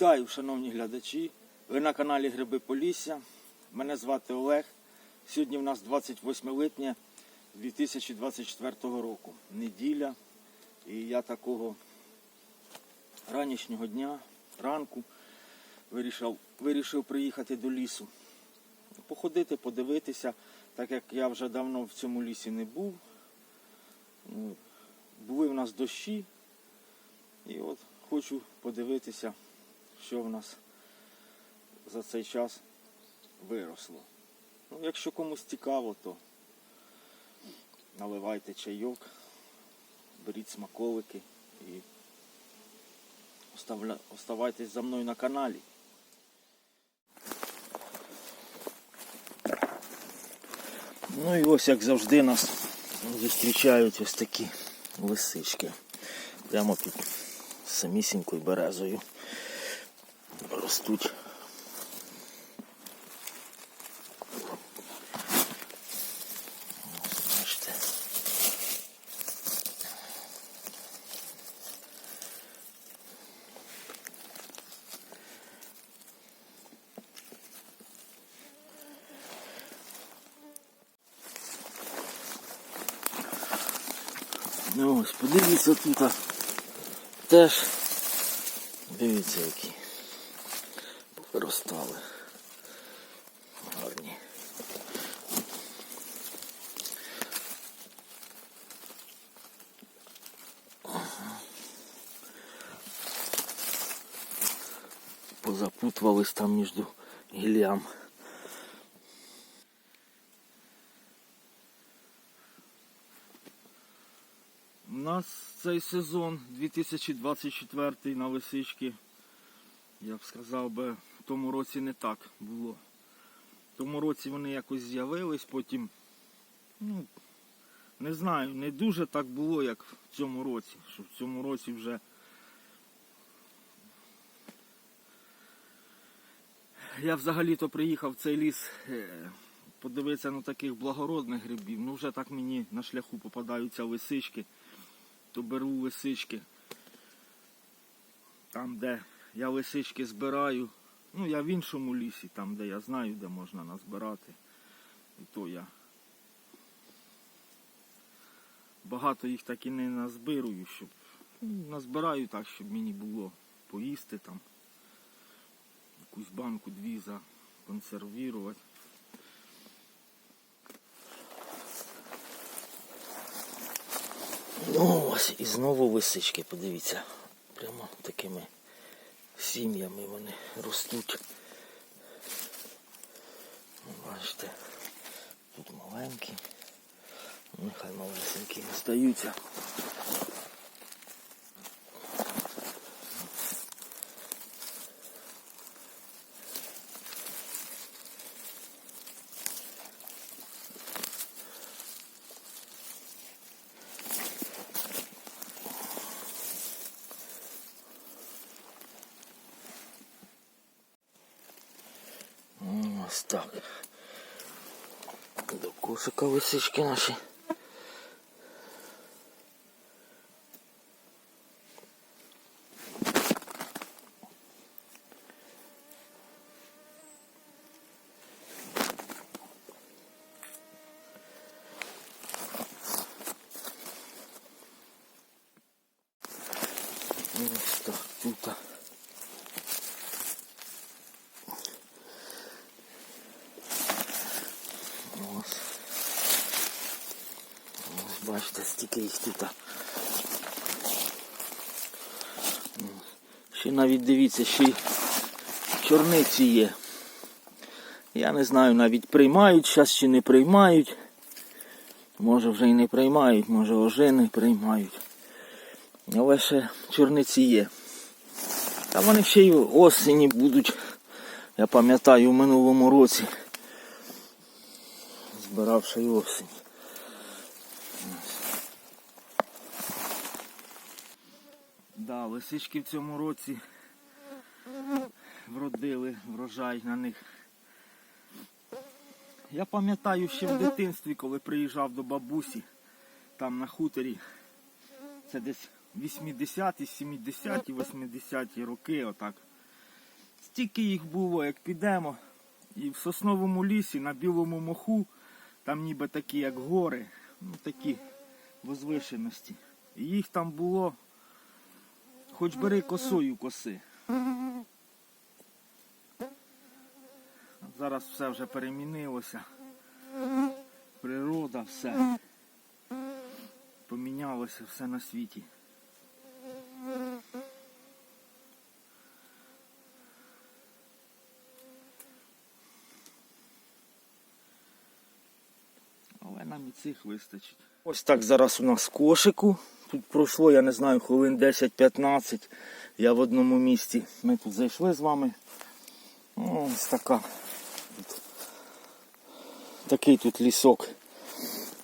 Вітаю, шановні глядачі. Ви на каналі Гриби Полісся. Мене звати Олег. Сьогодні в нас 28 липня 2024 року. Неділя. І я такого ранішнього дня, ранку, вирішив, вирішив приїхати до лісу. Походити, подивитися, так як я вже давно в цьому лісі не був. Ну, були в нас дощі. І от хочу подивитися, що в нас за цей час виросло. Ну, якщо комусь цікаво, то наливайте чайок, беріть смаколики і оставайтесь за мною на каналі. Ну і ось як завжди нас зустрічають ось такі лисички. Прямо під самісінькою березою ростуть. Ось, Бачите. Ну ось, подивіться тут. а, Теж дивіться які Повиростали. Гарні. Позапутувались там між гіллям. У нас цей сезон 2024 на лисички, я б сказав би, в тому році не так було. В тому році вони якось з'явились, потім, ну, не знаю, не дуже так було, як в цьому році. Що в цьому році вже я взагалі-то приїхав в цей ліс е, подивитися на таких благородних грибів. Ну вже так мені на шляху попадаються лисички то беру лисички. Там, де я лисички збираю. Ну, я в іншому лісі, там, де я знаю, де можна назбирати. І то я багато їх так і не назбирую, щоб ну, назбираю так, щоб мені було поїсти там. Якусь банку дві законсервірувати. Ну ось і знову лисички, подивіться. Прямо такими сім'ями вони ростуть. Бачите, тут маленькі. Нехай малесенькі остаються. Ну, Ось так. До лисички наші. Ось так тут. Бачите, стільки їх тут. Ще навіть дивіться, ще й чорниці є. Я не знаю, навіть приймають зараз чи не приймають. Може вже і не приймають, може ожини приймають. Але ще чорниці є. Та вони ще й осені будуть. Я пам'ятаю в минулому році збиравши осінь. Да, лисички в цьому році вродили врожай на них. Я пам'ятаю ще в дитинстві, коли приїжджав до бабусі, там на хуторі, це десь 80-ті, 70-ті, 80-ті роки, отак. стільки їх було, як підемо. І в сосновому лісі на білому моху, там ніби такі, як гори, ну такі возвишеності. І їх там було, хоч бери косою коси. Зараз все вже перемінилося. Природа, все. Помінялося все на світі. Але нам і цих вистачить. Ось так зараз у нас кошику. Тут пройшло, я не знаю, хвилин 10-15. Я в одному місці. Ми тут зайшли з вами. Ну, Ось така. Такий тут лісок.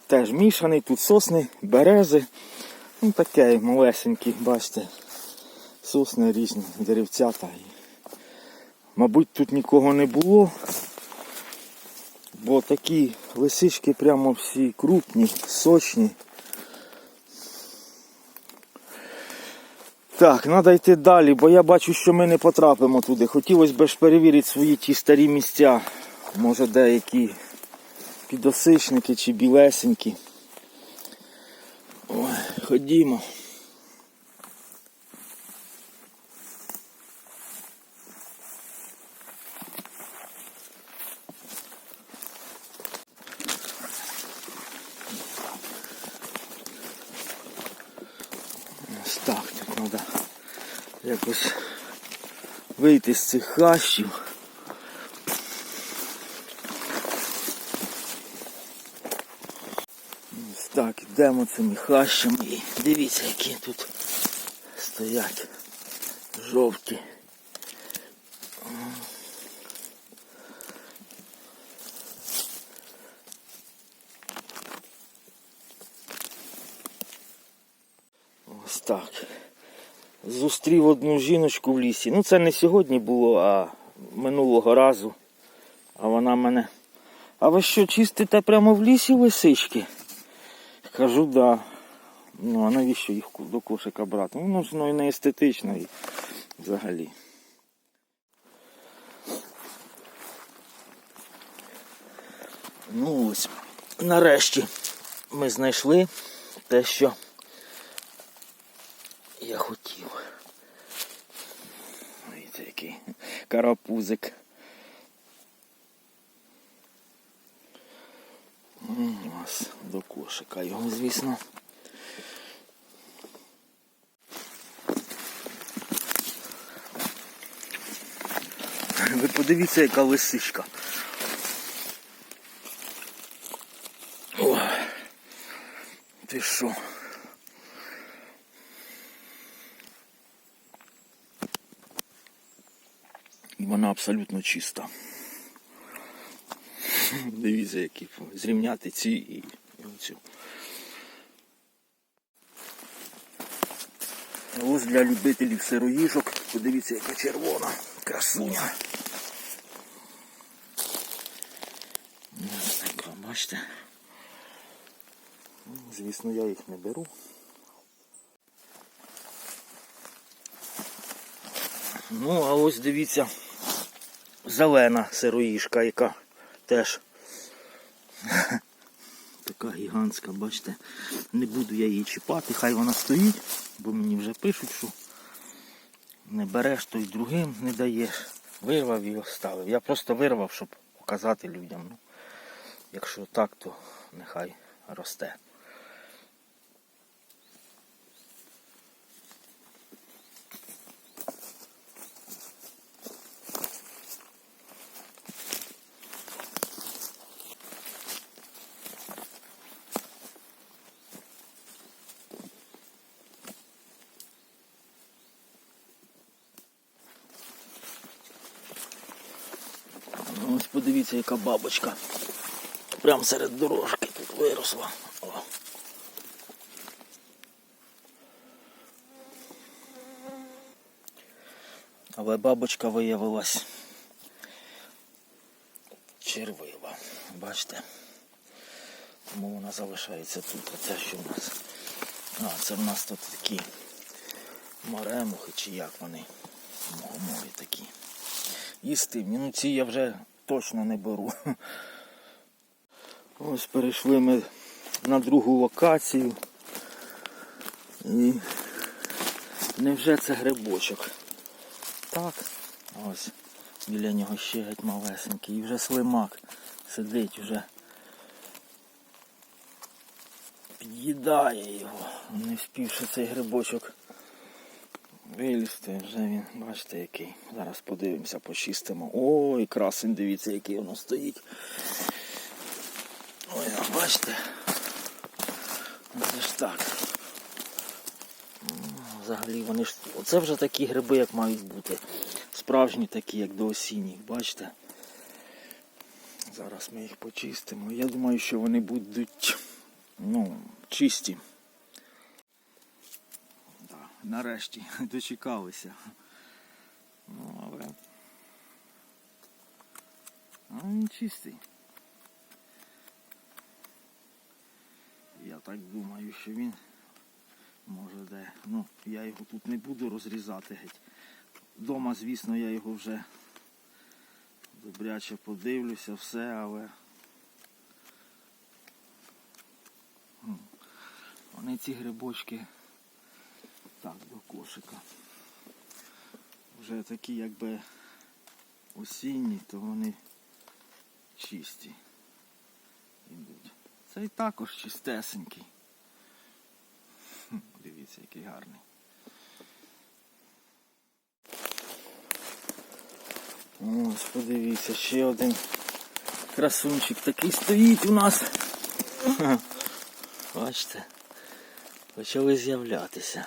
Теж мішаний, тут сосни, берези. Ну таке малесенькі, бачите. Сосни різні, деревцята. Мабуть, тут нікого не було. Бо такі лисички прямо всі крупні, сочні. Так, треба йти далі, бо я бачу, що ми не потрапимо туди. Хотілося б ж перевірити свої ті старі місця. Може деякі підосичники чи білесенькі. Ой, ходімо. Ось так, тут треба якось вийти з цих хащів. Ось так, йдемо цими хащами і дивіться, які тут стоять жовті. Ось так. Зустрів одну жіночку в лісі. Ну це не сьогодні було, а минулого разу. А вона мене. А ви що, чистите прямо в лісі лисички? Кажу, да. Ну а навіщо їх до кошика брати? Ну, ж ну, не естетично і взагалі. Ну ось, нарешті ми знайшли те, що я хотів. Карапузик. М, Ось до кошика його, звісно. Ви подивіться, яка лисичка. О, ти що? Вона абсолютно чиста. Дивіться, які зрівняти ці і оцю. Ось для любителів сироїжок. Подивіться, яка червона красуня. Ось така, бачите. Ну, Звісно, я їх не беру. Ну, а ось дивіться, зелена сироїжка, яка теж така гігантська, бачите. Не буду я її чіпати, хай вона стоїть, бо мені вже пишуть, що не береш, то й другим не даєш. Вирвав і оставив. Я просто вирвав, щоб показати людям. Ну, якщо так, то нехай росте. Ось подивіться, яка бабочка. Прямо серед дорожки тут виросла. О. Але бабочка виявилась червива. Бачите? Тому вона залишається тут. А це що в нас? А, це в нас тут такі маремухи чи як вони морі такі. їстивні. Ну ці я вже точно не беру. Ось перейшли ми на другу локацію. І невже це грибочок? Так, ось біля нього ще геть малесенький. І вже слимак сидить вже. Під'їдає його. Не вспівши цей грибочок вилізти, вже він, бачите, який. Зараз подивимося, почистимо. Ой, красень, дивіться, який воно стоїть. Ой, а бачите. Це ж так. Взагалі вони ж. Оце вже такі гриби, як мають бути. Справжні такі, як до осінніх, бачите? Зараз ми їх почистимо. Я думаю, що вони будуть ну, чисті. Нарешті дочекалися. Ну, але. А він чистий. Я так думаю, що він може де. Ну, я його тут не буду розрізати геть. Дома, звісно, я його вже добряче подивлюся, все, але. Вони ці грибочки так до кошика. Вже такі якби осінні, то вони чисті йдуть. Цей також чистесенький. Дивіться, який гарний. Ось, подивіться, ще один красунчик такий стоїть у нас. Бачите, почали з'являтися.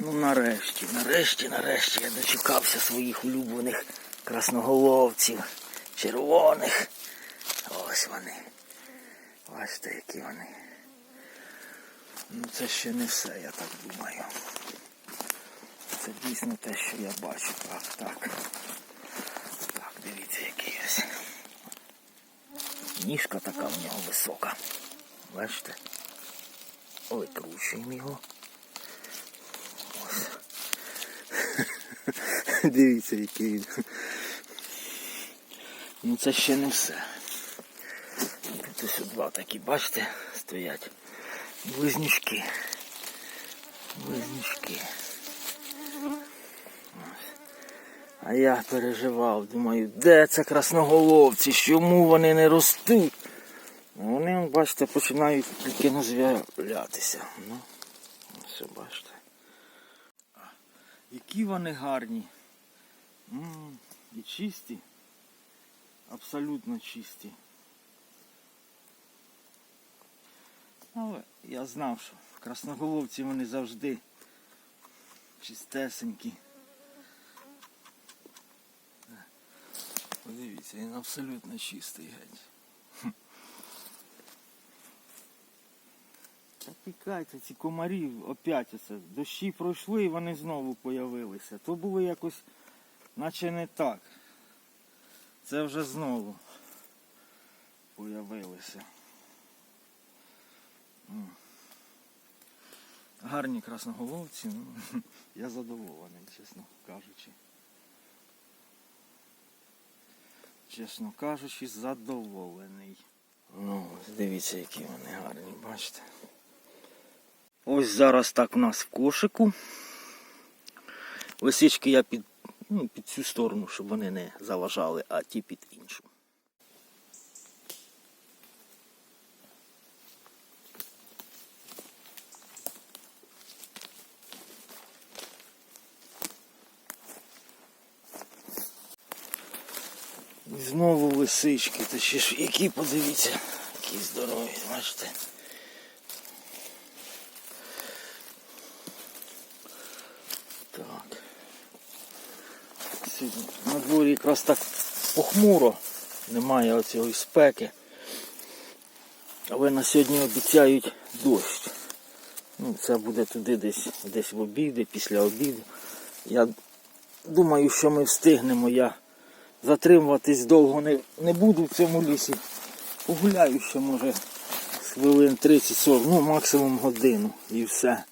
Ну нарешті, нарешті, нарешті я дочекався своїх улюблених красноголовців, червоних. Ось вони. Бачите, які вони. Ну це ще не все, я так думаю. Це дійсно те, що я бачу. Так, так. Так, дивіться, який ось. Ніжка така в нього висока. Бачите? Викручуємо його. Ось. Дивіться, який він. Ну це ще не все. Тут ось два такі, бачите, стоять. Близнючки. Близнючки. А я переживав, думаю, де це красноголовці, чому вони не ростуть? Вони, бачите, починають тільки наз'являтися. Ну, все, бачите. Які вони гарні. М, І чисті. Абсолютно чисті. Але я знав, що красноголовці вони завжди чистесенькі. Подивіться, він абсолютно чистий геть. Хм. Та тікайте, ці комарі опять оце. Дощі пройшли і вони знову появилися. То було якось, наче не так. Це вже знову появилися. Гарні красноголовці, ну, я задоволений, чесно кажучи. Чесно кажучи, задоволений. Ну, дивіться, які вони гарні, бачите. Ось зараз так в нас в кошику. Лисички я під, ну, під цю сторону, щоб вони не заважали, а ті під іншу. І Знову лисички, та ще ж які, подивіться, які здорові, бачите. Сьогодні на дворі якраз так похмуро, немає оцієї спеки. Але на сьогодні обіцяють дощ. Ну, це буде туди десь, десь в обіди, після обіду. Я думаю, що ми встигнемо. Я затримуватись довго не, не буду в цьому лісі. Погуляю ще може хвилин 30-40, ну максимум годину і все.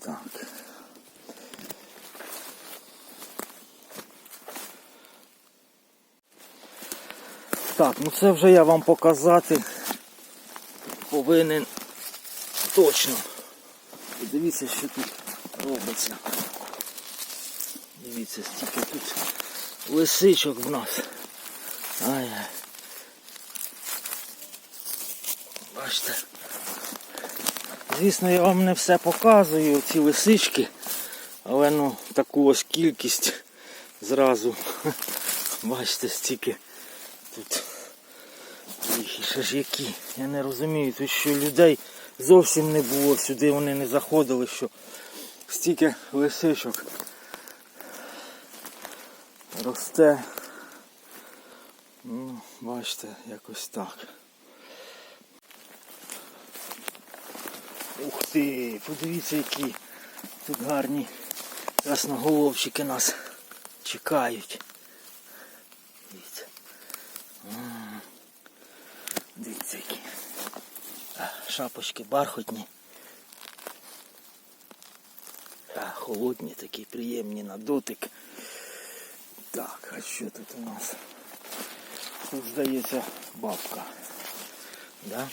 Так. Так, ну це вже я вам показати повинен точно. Подивіться, що тут робиться. Дивіться, стільки тут лисичок в нас. Ай. Бачите. Звісно, я вам не все показую, ці лисички, але ну таку ось кількість зразу. Бачите, стільки тут ще ж які. Я не розумію, тут що людей зовсім не було, сюди вони не заходили, що стільки лисичок росте. Ну, бачите, якось так. Ух ти, подивіться, які тут гарні красноголовчики нас чекають. Дивіться. Дивіться які. Шапочки бархатні. А, холодні такі, приємні на дотик. Так, а що тут у нас? Тут здається бабка. Да?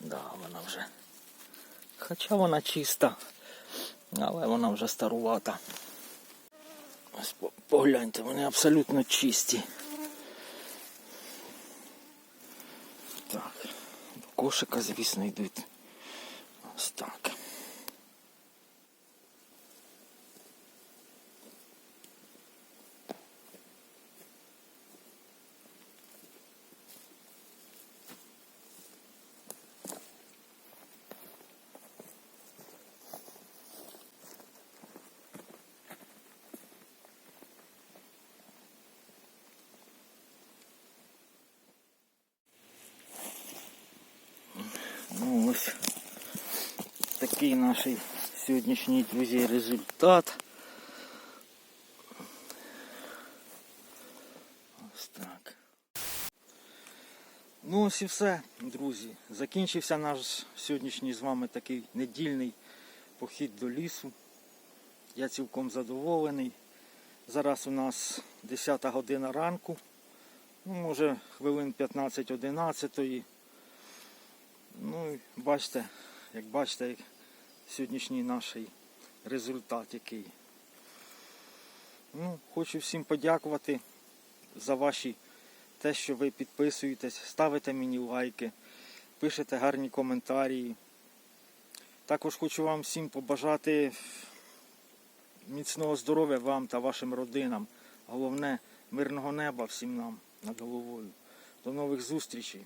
Да, вона вже. Хоча вона чиста, але вона вже старувата. Ось погляньте, вони абсолютно чисті. Так, кошика, звісно, йдуть. Ось так. Ну ось такий наш сьогоднішній друзі результат. Ось так. Ну ось і все, друзі. Закінчився наш сьогоднішній з вами такий недільний похід до лісу. Я цілком задоволений. Зараз у нас 10 година ранку. Ну, може хвилин 15-11. Ну, бачите, як бачите, сьогоднішній наш результат який. Ну, хочу всім подякувати за ваші те, що ви підписуєтесь, ставите мені лайки, пишете гарні коментарі. Також хочу вам всім побажати міцного здоров'я вам та вашим родинам. Головне, мирного неба всім нам над головою. До нових зустрічей.